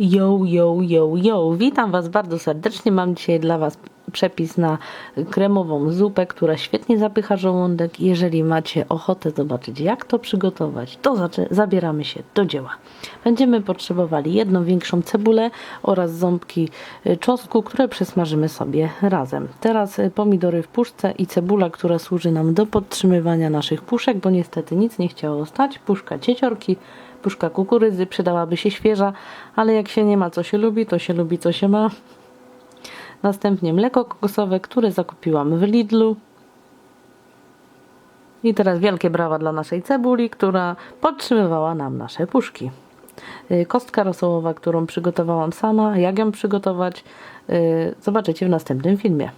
Yo, yo, yo, yo. Witam Was bardzo serdecznie. Mam dzisiaj dla Was przepis na kremową zupę, która świetnie zapycha żołądek. Jeżeli macie ochotę zobaczyć, jak to przygotować, to zabieramy się do dzieła. Będziemy potrzebowali jedną większą cebulę oraz ząbki y, czosnku, które przesmażymy sobie razem. Teraz y, pomidory w puszce i cebula, która służy nam do podtrzymywania naszych puszek, bo niestety nic nie chciało stać. Puszka cieciorki, puszka kukurydzy, przydałaby się świeża, ale jak się nie ma co się lubi, to się lubi co się ma. Następnie mleko kokosowe, które zakupiłam w Lidlu. I teraz wielkie brawa dla naszej cebuli, która podtrzymywała nam nasze puszki. Y, Kostka rosołowa, którą przygotowałam sama. Jak ją przygotować, y, zobaczycie w następnym filmie.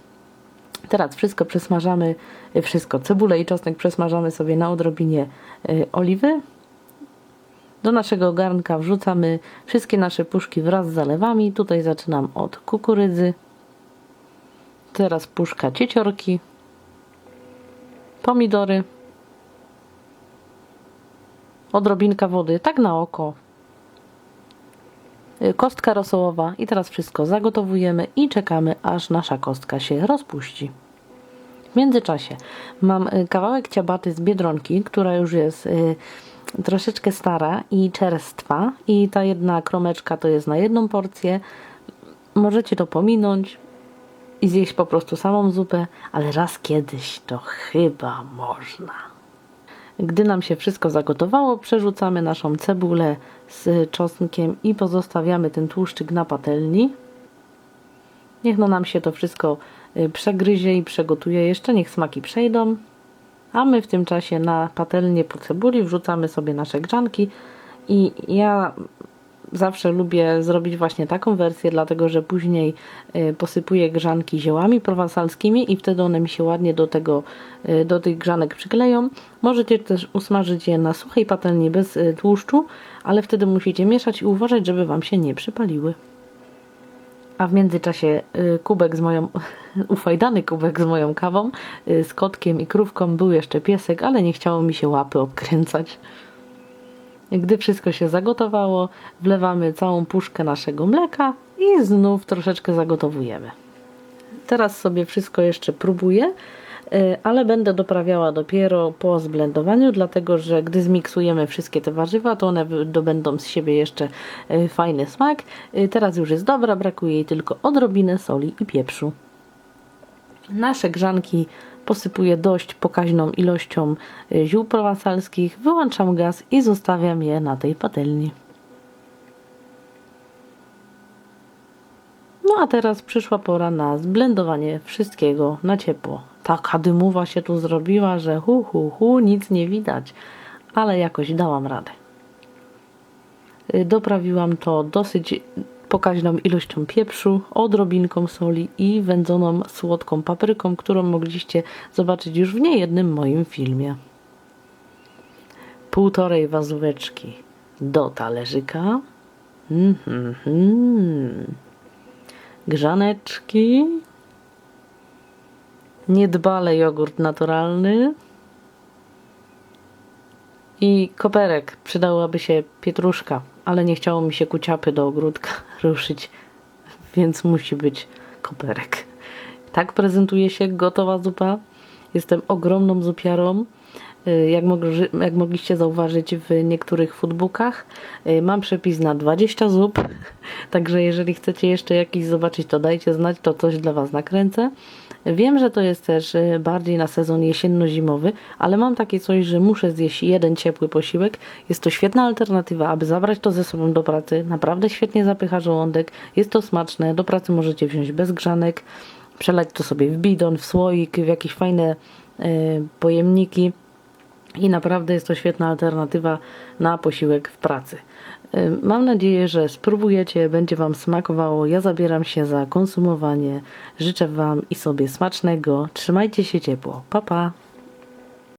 Teraz wszystko przesmażamy, y, wszystko, cebulę i czosnek przesmażamy sobie na odrobinie oliwy. Do naszego garnka wrzucamy wszystkie nasze puszki wraz z zalewami. Tutaj zaczynam od kukurydzy. Teraz puszka cieciorki. Pomidory. Odrobinka wody, tak na oko. Y, Kostka rosołowa i teraz wszystko zagotowujemy i czekamy aż nasza kostka się rozpuści. W międzyczasie mam y, kawałek ciabaty z biedronki, która już jest y, troszeczkę stara i czerstwa i ta jedna kromeczka to jest na jedną porcję. Możecie to pominąć i zjeść po prostu samą zupę, ale raz kiedyś to chyba można. Gdy nam się wszystko zagotowało, przerzucamy naszą cebulę z czosnkiem i pozostawiamy ten tłuszczyk na patelni. Niech no nam się to wszystko y, przegryzie i przegotuje jeszcze, niech smaki przejdą. A my w tym czasie na patelnię po cebuli wrzucamy sobie nasze grzanki i ja zawsze lubię zrobić właśnie taką wersję, dlatego że później y, posypuję grzanki ziołami prowansalskimi i wtedy one mi się ładnie do tego, y, do tych grzanek przykleją. Możecie też usmażyć je na suchej patelni bez y, tłuszczu, ale wtedy musicie mieszać i uważać, żeby Wam się nie przypaliły. A w międzyczasie kubek z moją, ufajdany kubek z moją kawą, z kotkiem i krówką, był jeszcze piesek, ale nie chciało mi się łapy obkręcać. Gdy wszystko się zagotowało, wlewamy całą puszkę naszego mleka i znów troszeczkę zagotowujemy. Teraz sobie wszystko jeszcze próbuję, y, ale będę doprawiała dopiero po zblendowaniu, dlatego że gdy zmiksujemy wszystkie te warzywa, to one dobędą z siebie jeszcze y, fajny smak. Y, Teraz już jest dobra, brakuje jej tylko odrobinę soli i pieprzu. Nasze grzanki posypuję dość pokaźną ilością y, ziół prowansalskich, wyłączam gaz i zostawiam je na tej patelni. No a teraz przyszła pora na zblendowanie wszystkiego na ciepło. Taka dymuwa się tu zrobiła, że hu hu hu, nic nie widać, ale jakoś dałam radę. Y, Doprawiłam to dosyć pokaźną ilością pieprzu, odrobinką soli i wędzoną słodką papryką, którą mogliście zobaczyć już w niejednym moim filmie. Półtorej wazóweczki do talerzyka. Mhm. Grzaneczki. Niedbale jogurt naturalny. I koperek. Przydałaby się pietruszka, ale nie chciało mi się kuciapy do ogródka ruszyć, więc musi być koperek. Tak prezentuje się gotowa zupa. Jestem ogromną zupiarą. Y, Jak, jak mogliście zauważyć w niektórych foodbookach, y, mam przepis na 20 zup. Także jeżeli chcecie jeszcze jakiś zobaczyć, to dajcie znać, to coś dla Was nakręcę. Wiem, że to jest też y, bardziej na sezon jesienno-zimowy, ale mam takie coś, że muszę zjeść jeden ciepły posiłek. Jest to świetna alternatywa, aby zabrać to ze sobą do pracy. Naprawdę świetnie zapycha żołądek. Jest to smaczne. Do pracy możecie wziąć bez grzanek, przelać to sobie w bidon, w słoik, w jakieś fajne y, pojemniki. I naprawdę jest to świetna alternatywa na posiłek w pracy. Y, Mam nadzieję, że spróbujecie, będzie Wam smakowało. Ja zabieram się za konsumowanie. Życzę Wam i sobie smacznego. Trzymajcie się ciepło. Pa, pa.